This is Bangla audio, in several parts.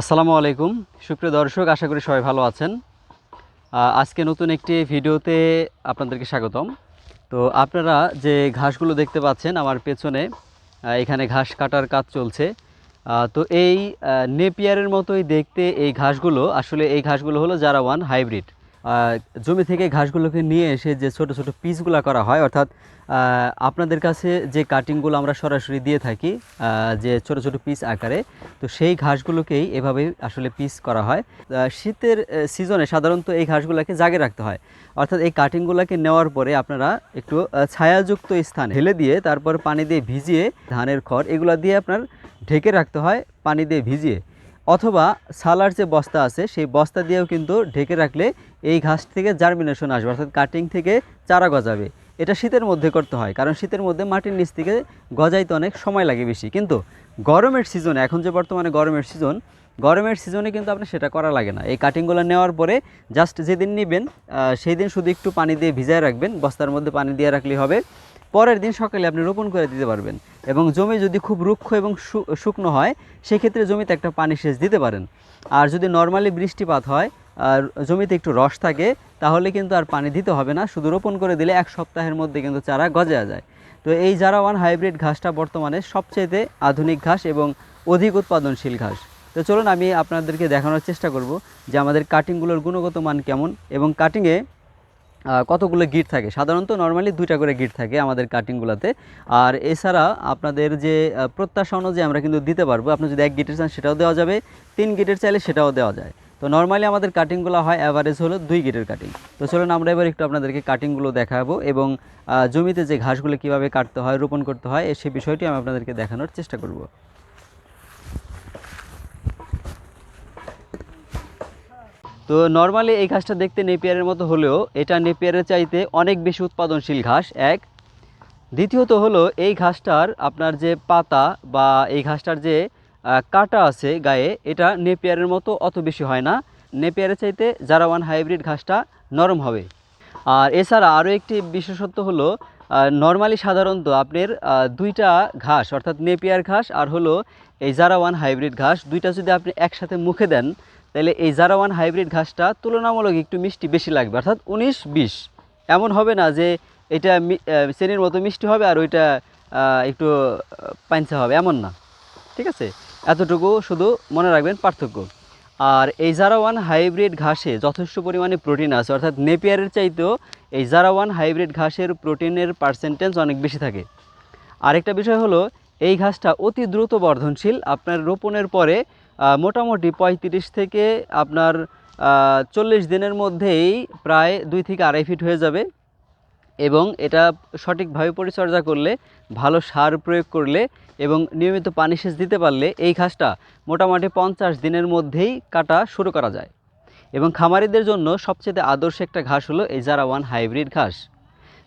আসসালামু আলাইকুম। সুপ্রিয় দর্শক, আশা করি সবাই ভালো আছেন। আজকে নতুন একটি ভিডিওতে আপনাদেরকে স্বাগতম। তো আপনারা যে ঘাসগুলো দেখতে পাচ্ছেন আমার পেছনে এখানে ঘাস কাটার কাজ চলছে। তো এই নেপিয়ারের মতোই দেখতে এই ঘাসগুলো। আসলে এই ঘাসগুলো হলো জারাওয়ান হাইব্রিড। জমি থেকে ঘাসগুলোকে নিয়ে এসে যে ছোট ছোট পিসগুলো করা হয়, অর্থাৎ আপনাদের কাছে যে কাটিংগুলো আমরা সরাসরি দিয়ে থাকি যে ছোট ছোট পিস আকারে, তো সেই ঘাসগুলোকেই এভাবে আসলে পিস করা হয়। শীতের সিজনে সাধারণত এই ঘাসগুলোকে জাগে রাখতে হয়। অর্থাৎ এই কাটিংগুলোকে নেওয়ার পরে আপনারা একটু ছায়াযুক্ত স্থান ঢেলে দিয়ে তারপর পানি দিয়ে ভিজিয়ে ধানের খড়, এগুলো দিয়ে আপনার ঢেকে রাখতে হয়, পানি দিয়ে ভিজিয়ে। অথবা সালার যে বস্তা আছে, সেই বস্তা দিয়েও কিন্তু ঢেকে রাখলে এই ঘাস থেকে জার্মিনেশন আসবে, অর্থাৎ কাটিং থেকে চারা গজাবে। এটা শীতের মধ্যে করতে হয়, কারণ শীতের মধ্যে মাটির নিচ থেকে গজাইতে অনেক সময় লাগে বেশি। কিন্তু গরমের সিজনে এখন যে বর্তমানে গরমের সিজন গরমের সিজনে কিন্তু আপনার সেটা করা লাগে না। এই কাটিংগুলো নেওয়ার পরে জাস্ট যেদিন নেবেন সেই দিন শুধু একটু পানি দিয়ে ভিজায় রাখবেন, বস্তার মধ্যে পানি দিয়ে রাখলেই হবে। পরের দিন সকালে আপনি রোপণ করে দিতে পারবেন। এবং জমি যদি খুব রুক্ষ এবং শুকনো হয়, সেক্ষেত্রে জমিতে একটা পানি সেচ দিতে পারেন। আর যদি নর্মালি বৃষ্টিপাত হয়, আর জমিতে একটু রস থাকে, তাহলে কিন্তু আর পানি দিতে হবে না। শুধু রোপণ করে দিলে এক সপ্তাহের মধ্যে কিন্তু চারা গজা যায়। তো এই জারা ওয়ান হাইব্রিড ঘাসটা বর্তমানে সবচেয়ে আধুনিক ঘাস এবং অধিক উৎপাদনশীল ঘাস। তো চলুন আমি আপনাদেরকে দেখানোর চেষ্টা করব যে আমাদের কাটিংগুলোর গুণগত মান কেমন এবং কাটিংয়ে কতগুলো গিট থাকে? সাধারণত নর্মালি দুইটা করে গিট থাকে আমাদের কাটিংগুলোতে আর এছাড়া আপনাদের যে প্রত্যাশা অনুযায়ী আমরা কিন্তু দিতে পারব। আপনি যদি এক গিটের চান সেটাও দেওয়া যাবে, তিন গিটের চাইলে সেটাও দেওয়া যায়। তো নর্মালি আমাদের কাটিংগুলো হয় অ্যাভারেজ হলো দুই গিটের কাটিং তো চলুন আমরা এবার একটু আপনাদেরকে কাটিংগুলো দেখাবো এবং জমিতে যে ঘাসগুলো কীভাবে কাটতে হয়, রোপণ করতে হয় সেই বিষয়টি আমি আপনাদেরকে দেখানোর চেষ্টা করব। তো নর্মালি এই ঘাসটা দেখতে নেপিয়ারের মতো হলেও এটা নেপিয়ারের চাইতে অনেক বেশি উৎপাদনশীল ঘাস, এক। দ্বিতীয়ত হলো এই ঘাসটার আপনার যে পাতা বা এই ঘাসটার যে কাটা আছে গায়ে, এটা নেপিয়ারের মতো অত বেশি হয় না। নেপিয়ারের চাইতে জারাওয়ান হাইব্রিড ঘাসটা নরম হবে। আর এছাড়া আরও একটি বিশেষত্ব হলো নর্মালি সাধারণত আপনার দুইটা ঘাস, অর্থাৎ নেপিয়ার ঘাস আর হলো এই জারাওয়ান হাইব্রিড ঘাস, দুইটা যদি আপনি একসাথে মুখে দেন তাহলে এই জারাওয়ান হাইব্রিড ঘাসটা তুলনামূলক একটু মিষ্টি বেশি লাগবে, অর্থাৎ উনিশ বিশ। এমন হবে না যে এটা চেনির মতো মিষ্টি হবে আর ওইটা একটু পাঞ্চা হবে, এমন না। ঠিক আছে? এতটুকু শুধু মনে রাখবেন পার্থক্য। আর এই জারাওয়ান হাইব্রিড ঘাসে যথেষ্ট পরিমাণে প্রোটিন আছে, অর্থাৎ নেপিয়ারের চাইতেও এই জারাওয়ান হাইব্রিড ঘাসের প্রোটিনের পার্সেন্টেজ অনেক বেশি থাকে। আরেকটা বিষয় হলো, এই ঘাসটা অতি দ্রুত বর্ধনশীল, আপনার রোপণের পরে মোটামুটি পঁয়ত্রিশ থেকে আপনার চল্লিশ দিনের মধ্যেই প্রায় দুই থেকে আড়াই ফিট হয়ে যাবে। এবং এটা সঠিকভাবে পরিচর্যা করলে, ভালো সার প্রয়োগ করলে এবং নিয়মিত পানি সেচ দিতে পারলে এই ঘাসটা মোটামুটি পঞ্চাশ দিনের মধ্যেই কাটা শুরু করা যায়। এবং খামারিদের জন্য সবচেয়ে আদর্শ একটা ঘাস হলো এই জারা ওয়ান হাইব্রিড ঘাস।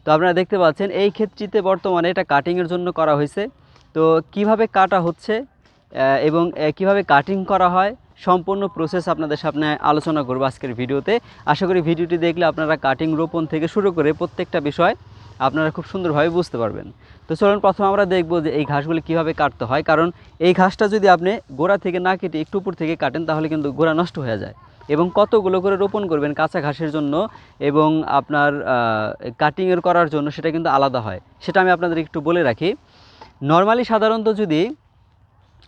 তো আপনারা দেখতে পাচ্ছেন, এই ক্ষেত্রটিতে বর্তমানে এটা কাটিংয়ের জন্য করা হয়েছে। তো কীভাবে কাটা হচ্ছে এবং কীভাবে কাটিং করা হয়, সম্পূর্ণ প্রসেস আপনাদের সামনে আলোচনা করব আজকের ভিডিওতে। আশা করি ভিডিওটি দেখলে আপনারা কাটিং রোপণ থেকে শুরু করে প্রত্যেকটা বিষয় আপনারা খুব সুন্দরভাবে বুঝতে পারবেন। তো চলুন, প্রথমে আমরা দেখব যে এই ঘাসগুলি কীভাবে কাটতে হয়। কারণ এই ঘাসটা যদি আপনি গোড়া থেকে না কেটে একটু উপর থেকে কাটেন, তাহলে কিন্তু গোড়া নষ্ট হয়ে যায়। এবং কতগুলো করে রোপণ করবেন কাঁচা ঘাসের জন্য এবং আপনার কাটিংয়ের করার জন্য সেটা কিন্তু আলাদা হয়। সেটা আমি আপনাদের একটু বলে রাখি। নর্মালি সাধারণত যদি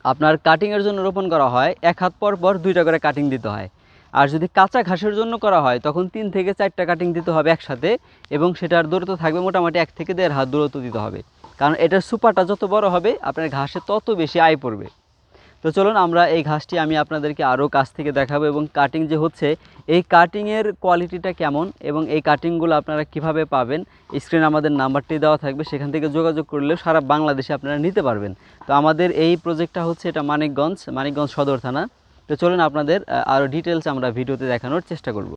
আপনার কাটিংয়ের জন্য রোপণ করা হয়, এক হাত পর পর দুইটা করে কাটিং দিতে হয়। আর যদি কাঁচা ঘাসের জন্য করা হয়, তখন তিন থেকে চারটা কাটিং দিতে হবে একসাথে এবং সেটার দূরত্ব থাকবে মোটামুটি এক থেকে দেড় হাত দূরত্ব দিতে হবে। কারণ এটার সুপারটা যত বড় হবে, আপনার ঘাসে তত বেশি আয় পড়বে। তো চলুন আমরা এই ঘাসটি আমি আপনাদেরকে আরও কাছ থেকে দেখাবো এবং কাটিং যে হচ্ছে, এই কাটিংয়ের কোয়ালিটিটা কেমন এবং এই কাটিংগুলো আপনারা কীভাবে পাবেন স্ক্রিনে আমাদের নাম্বারটি দেওয়া থাকবে, সেখান থেকে যোগাযোগ করলেও সারা বাংলাদেশে আপনারা নিতে পারবেন। তো আমাদের এই প্রজেক্টটা হচ্ছে এটা মানিকগঞ্জ মানিকগঞ্জ সদর থানা। তো চলুন আপনাদের আরও ডিটেলস আমরা ভিডিওতে দেখানোর চেষ্টা করব।